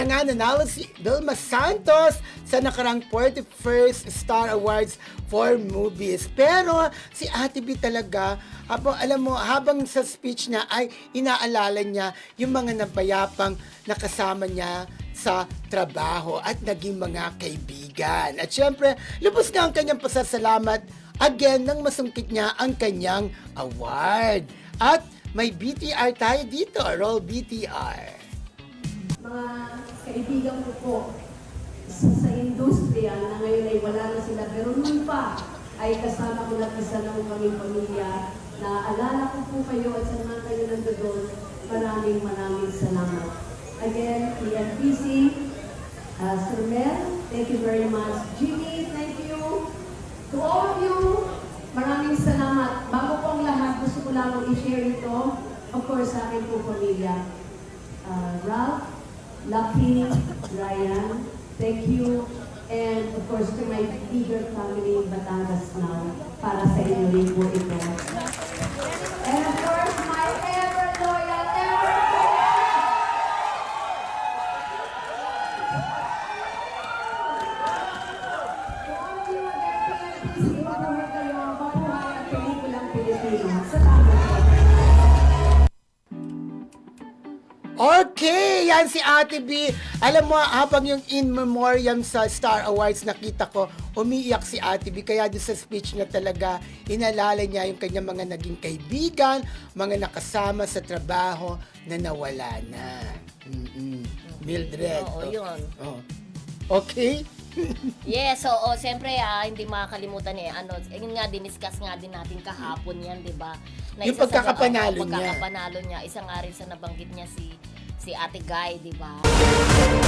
Na nga, nanalo si Vilma Santos sa nakarang 41st Star Awards for Movies. Pero si Ate B talaga, habang, alam mo, habang sa speech niya ay inaalala niya yung mga nabayapang nakasama niya sa trabaho at naging mga kaibigan. At syempre, lubos na ang kanyang pasasalamat again nang masungkit niya ang kanyang award. At may BTR tayo dito, roll BTR. mga kaibigan ko po sa, industriya na ngayon ay wala na sila pero noon pa ay kasama ko na isa ng kaming pamilya na alala ko po kayo at sa mga kayo nandoon maraming maraming salamat. Again, PNPC, uh, Sir Mel, thank you very much. Jimmy, thank you. To all of you, maraming salamat. Bago po ang lahat, gusto ko lang i-share ito, of course, sa aking po pamilya uh, Ralph, Lucky, Ryan, thank you. And of course, to my bigger family in Batangas now, para sa inyo rin po ito. Okay, yan si Ate B. Alam mo, habang yung in memoriam sa Star Awards nakita ko, umiiyak si Ate B. Kaya doon sa speech niya talaga, inalala niya yung kanyang mga naging kaibigan, mga nakasama sa trabaho na nawala na. Mm-mm. Mildred. Oo, yun. Oh. Okay? Yes, oo, siyempre ah, hindi makakalimutan eh. Ano, yun nga, diniscuss nga din natin kahapon yan, di ba? Na Yung isa sa- pagkakapanalo oo, niya. Pagkakapanalo niya. Isa nga rin sa nabanggit niya si si Ate Guy, di ba?